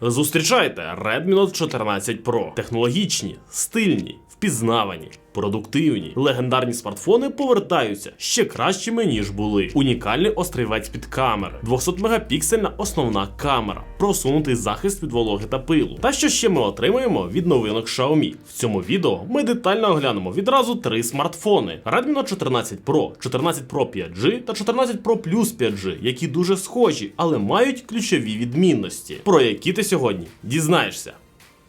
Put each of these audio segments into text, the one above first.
Зустрічайте Redmi Note 14 Pro. Технологічні, стильні, впізнавані, продуктивні. Легендарні смартфони повертаються ще кращими, ніж були. Унікальний острівець під камери, 200-мегапіксельна основна камера, просунутий захист від вологи та пилу. Та що ще ми отримаємо від новинок Xiaomi? В цьому відео ми детально оглянемо відразу три смартфони: Redmi Note 14 Pro, 14 Pro 5G та 14 Pro Plus 5G, які дуже схожі, але мають ключові відмінності, про які ти сьогодні дізнаєшся.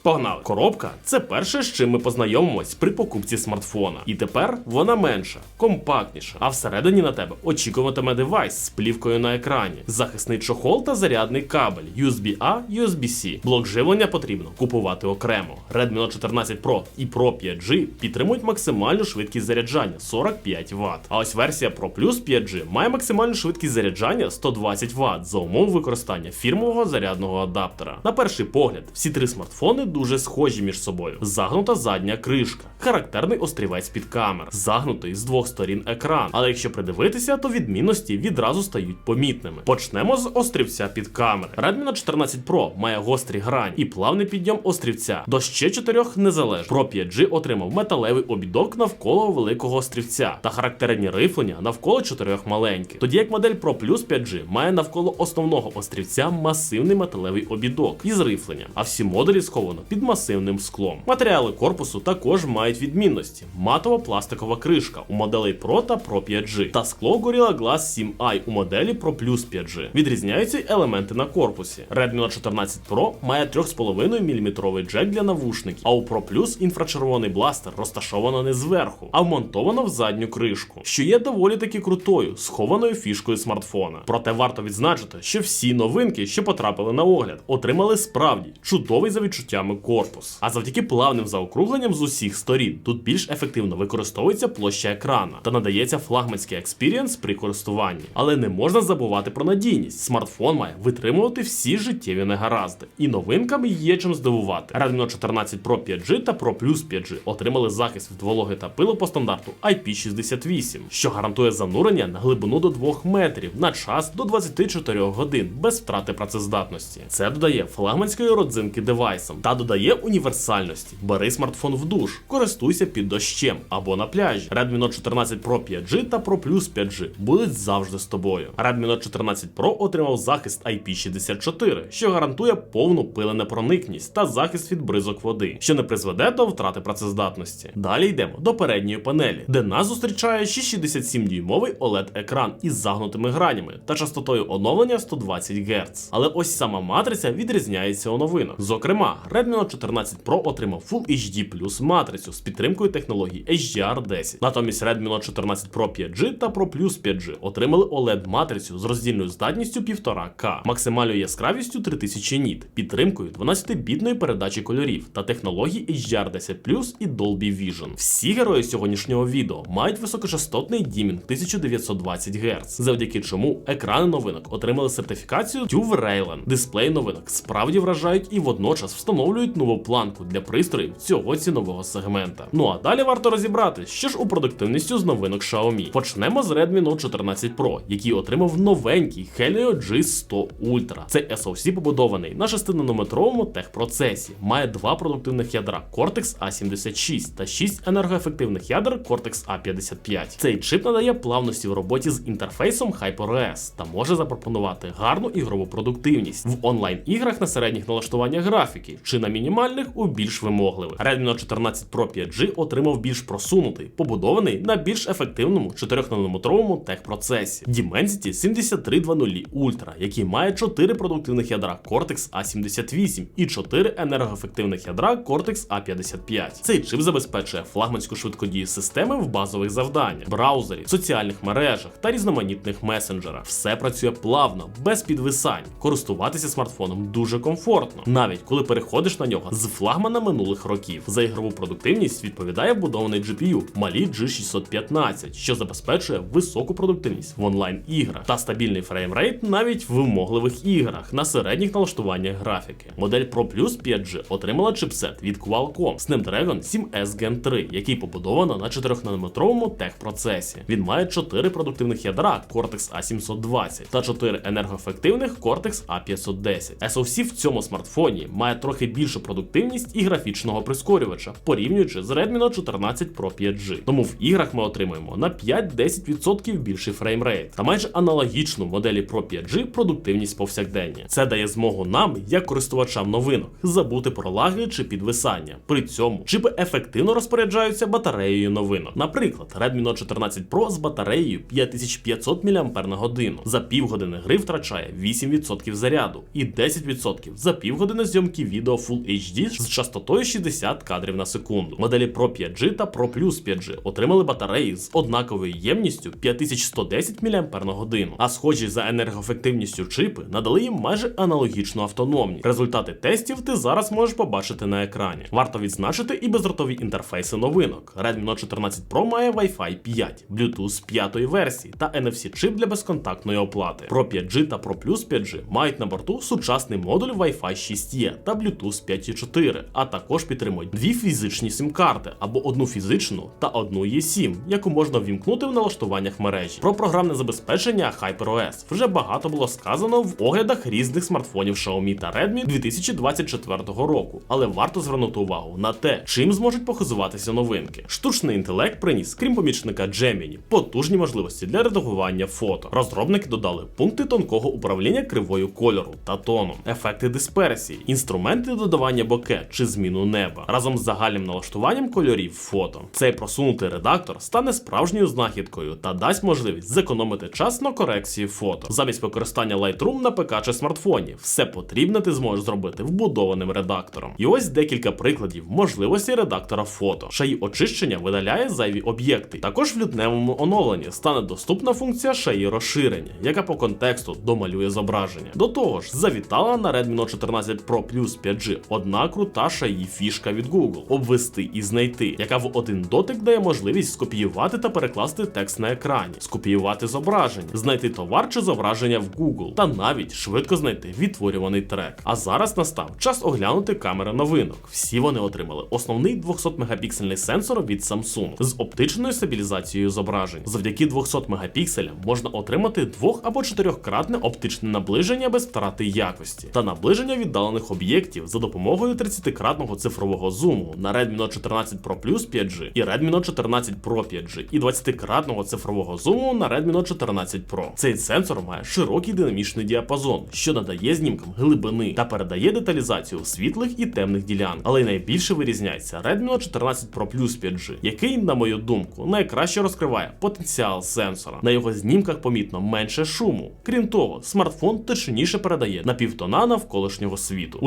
Погнали! Коробка це перше, з чим ми познайомимось при покупці смартфона. І тепер вона менша, компактніша, а всередині на тебе очікуватиме девайс з плівкою на екрані, захисний чохол та зарядний кабель USB-A, USB-C. Блок живлення потрібно купувати окремо. Redmi Note 14 Pro і Pro 5G підтримують максимальну швидкість заряджання 45 Вт. А ось версія Pro Plus 5G має максимальну швидкість заряджання 120 Вт за умов використання фірмового зарядного адаптера. На перший погляд, всі три смартфони дуже схожі між собою. Загнута задня кришка, характерний острівець під камер, загнутий з двох сторін екран. Але якщо придивитися, то відмінності відразу стають помітними. Почнемо з острівця під камери. Redmi Note 14 Pro має гострі грані і плавний підйом острівця. До ще чотирьох незалежно. Pro 5G отримав металевий обідок навколо великого острівця та характерні рифлення навколо чотирьох маленьких. Тоді як модель Pro Plus 5G має навколо основного острівця масивний металевий обідок із рифленням, а всі модулі сховано під масивним склом. Матеріали корпусу також мають відмінності: матова пластикова кришка у моделей Pro та Pro 5G та скло Gorilla Glass 7i у моделі Pro Plus 5G. Відрізняються елементи на корпусі. Redmi Note 14 Pro має 3,5 мм джек для навушників, а у Pro Plus інфрачервоний бластер розташовано не зверху, а вмонтовано в задню кришку, що є доволі таки крутою, схованою фішкою смартфона. Проте варто відзначити, що всі новинки, що потрапили на огляд, отримали справді чудовий за відчуттями корпус. А завдяки плавним заокругленням з усіх сторін тут більш ефективно використовується площа екрана та надається флагманський експірієнс при користуванні. Але не можна забувати про надійність. Смартфон має витримувати всі життєві негаразди. І новинками є чим здивувати. Redmi Note 14 Pro 5G та Pro Plus 5G отримали захист від вологи та пилу по стандарту IP68, що гарантує занурення на глибину до 2 метрів на час до 24 годин без втрати працездатності. Це додає флагманської родзинки девайсом та додає універсальності. Бери смартфон в душ, користуйся під дощем або на пляжі. Redmi Note 14 Pro 5G та Pro Plus 5G будуть завжди з тобою. Redmi Note 14 Pro отримав захист IP64, що гарантує повну пиленепроникність та захист від бризок води, що не призведе до втрати працездатності. Далі йдемо до передньої панелі, де нас зустрічає 667-дюймовий OLED-екран із загнутими гранями та частотою оновлення 120 Гц. Але ось сама матриця відрізняється у новинах. Зокрема, Redmi Note 14 Pro отримав Full HD Plus матрицю з підтримкою технології HDR10. Натомість Redmi Note 14 Pro 5G та Pro Plus 5G отримали OLED-матрицю з роздільною здатністю 1,5К, максимальною яскравістю 3000 ніт, підтримкою 12-бітної передачі кольорів та технології HDR10 Plus і Dolby Vision. Всі герої сьогоднішнього відео мають високочастотний дімінг 1920 Гц, завдяки чому екрани новинок отримали сертифікацію TÜV Rheinland. Дисплей новинок справді вражають і водночас встановлюють нову планку для пристроїв цього цінового сегмента. Ну а далі варто розібрати, що ж у продуктивністю з новинок Xiaomi. Почнемо з Redmi Note 14 Pro, який отримав новенький Helio G100 Ultra. Цей SoC побудований на 6-нанометровому техпроцесі, має два продуктивних ядра Cortex A76 та 6 енергоефективних ядер Cortex A55. Цей чип надає плавності в роботі з інтерфейсом HyperOS та може запропонувати гарну ігрову продуктивність в онлайн-іграх на середніх налаштуваннях графіки чи на мінімальних у більш вимогливих. Redmi Note 14 Pro 5G отримав більш просунутий, побудований на більш ефективному 4-нанометровому техпроцесі Dimensity 7320 Ultra, який має 4 продуктивних ядра Cortex A78 і 4 енергоефективних ядра Cortex A55. Цей чип забезпечує флагманську швидкодію системи в базових завданнях, браузері, соціальних мережах та різноманітних месенджерах. Все працює плавно, без підвисань. Користуватися смартфоном дуже комфортно, навіть коли переходиш на нього з флагмана минулих років. За ігрову продуктивність відповідає вбудований GPU Mali G615, що забезпечує високу продуктивність в онлайн-іграх та стабільний фреймрейт навіть в вимогливих іграх на середніх налаштуваннях графіки. Модель Pro Plus 5G отримала чипсет від Qualcomm Snapdragon 7S Gen 3, який побудовано на 4-нанометровому техпроцесі. Він має 4 продуктивних ядра Cortex A720 та 4 енергоефективних Cortex A510. SoC в цьому смартфоні має трохи більшу продуктивність і графічного прискорювача, порівнюючи з Redmi Note 14 Pro 5G. Тому в іграх ми отримуємо на 5-10% більший фреймрейт та майже аналогічну моделі Pro 5G продуктивність повсякдення. Це дає змогу нам, як користувачам новинок, забути про лаги чи підвисання. При цьому чипи ефективно розпоряджаються батареєю новинок. Наприклад, Redmi Note 14 Pro з батареєю 5500 мАч за півгодини гри втрачає 8% заряду і 10% за півгодини зйомки відео Full HD з частотою 60 кадрів на секунду. Моделі Pro 5G та Pro Plus 5G отримали батареї з однаковою ємністю 5110 мАч, а схожі за енергоефективністю чипи надали їм майже аналогічну автономність. Результати тестів ти зараз можеш побачити на екрані. Варто відзначити і бездротові інтерфейси новинок. Redmi Note 14 Pro має Wi-Fi 5, Bluetooth 5 версії та NFC чип для безконтактної оплати. Pro 5G та Pro Plus 5G мають на борту сучасний модуль Wi-Fi 6E та Bluetooth 5.4, а також підтримують дві фізичні сім-карти або одну фізичну та одну eSIM, яку можна ввімкнути в налаштуваннях мережі. Про програмне забезпечення HyperOS вже багато було сказано в оглядах різних смартфонів Xiaomi та Redmi 2024 року, але варто звернути увагу на те, чим зможуть похизуватися новинки. Штучний інтелект приніс, крім помічника Gemini, потужні можливості для редагування фото. Розробники додали пункти тонкого управління кривою кольору та тону, ефекти дисперсії, інструменти додавання боке чи зміну неба разом з загальним налаштуванням кольорів фото. Цей просунутий редактор стане справжньою знахідкою та дасть можливість зекономити час на корекції фото. Замість використання Lightroom на ПК чи смартфоні, все потрібне ти зможеш зробити вбудованим редактором. І ось декілька прикладів можливості редактора фото. Шаї очищення видаляє зайві об'єкти. Також в лютневому оновленні стане доступна функція шаї розширення, яка по контексту домалює зображення. До того ж, завітала на Redmi Note 14 Pro Plus 5G одна крута шаї фішка від Google обвести і знайти, яка в один дотик дає можливість скопіювати та перекласти текст на екрані, скопіювати зображення, знайти товар чи зображення в Google, та навіть швидко знайти відтворюваний трек. А зараз настав час оглянути камери новинок. Всі вони отримали основний 200 мегапіксельний сенсор від Samsung з оптичною стабілізацією зображень. Завдяки 200 мегапікселям можна отримати двох або чотирьохкратне оптичне наближення без втрати якості та наближення віддалених об'єктів за допомогою 30-кратного цифрового зуму на Redmi Note 14 Pro Plus 5G і Redmi Note 14 Pro 5G і 20-кратного цифрового зуму на Redmi Note 14 Pro. Цей сенсор має широкий динамічний діапазон, що надає знімкам глибини та передає деталізацію світлих і темних ділянок. Але найбільше вирізняється Redmi Note 14 Pro Plus 5G, який, на мою думку, найкраще розкриває потенціал сенсора. На його знімках помітно менше шуму. Крім того, смартфон точніше передає на півтона навколишнього світу.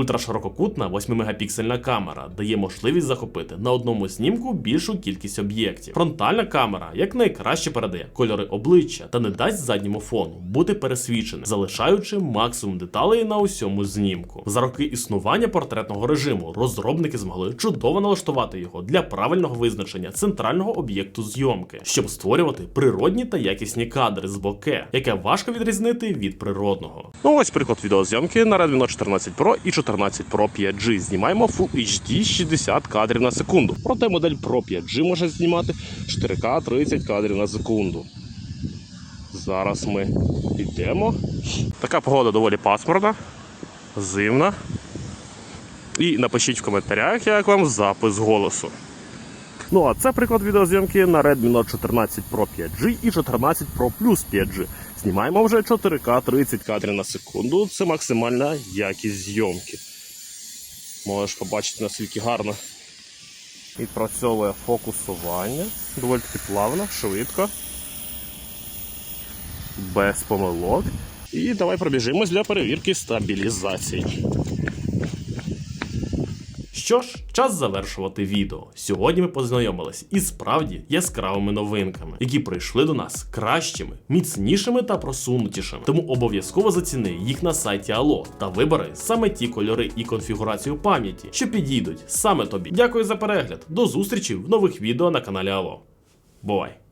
Ультраширококутна 8-мегапіксельна камера дає можливість захопити на одному знімку більшу кількість об'єктів. Фронтальна камера якнайкраще передає кольори обличчя та не дасть задньому фону бути пересвіченим, залишаючи максимум деталей на усьому знімку. За роки існування портретного режиму розробники змогли чудово налаштувати його для правильного визначення центрального об'єкту зйомки, щоб створювати природні та якісні кадри з боке, яке важко відрізнити від природного. Ну ось приклад відеозйомки на Redmi Note 14 Pro і 14 Pro 5G. Знімаємо Full HD 60 кадрів на секунду. Проте модель Pro 5G може знімати 4К 30 кадрів на секунду. Зараз ми йдемо. Така погода доволі пасмурна, зимна. І напишіть в коментарях, як вам запис голосу. Ну а це приклад відеозйомки на Redmi Note 14 Pro 5G і 14 Pro Plus 5G. Знімаємо вже 4К 30 кадрів на секунду. Це максимальна якість зйомки. Можеш побачити наскільки гарно. Відпрацьовує фокусування. Доволі таки плавно, швидко. Без помилок. І давай пробіжимось для перевірки стабілізації. Що ж, час завершувати відео. Сьогодні ми познайомилися із справді яскравими новинками, які прийшли до нас кращими, міцнішими та просунутішими. Тому обов'язково заціни їх на сайті Allo та вибери саме ті кольори і конфігурацію пам'яті, що підійдуть саме тобі. Дякую за перегляд. До зустрічі в нових відео на каналі Allo. Бувай!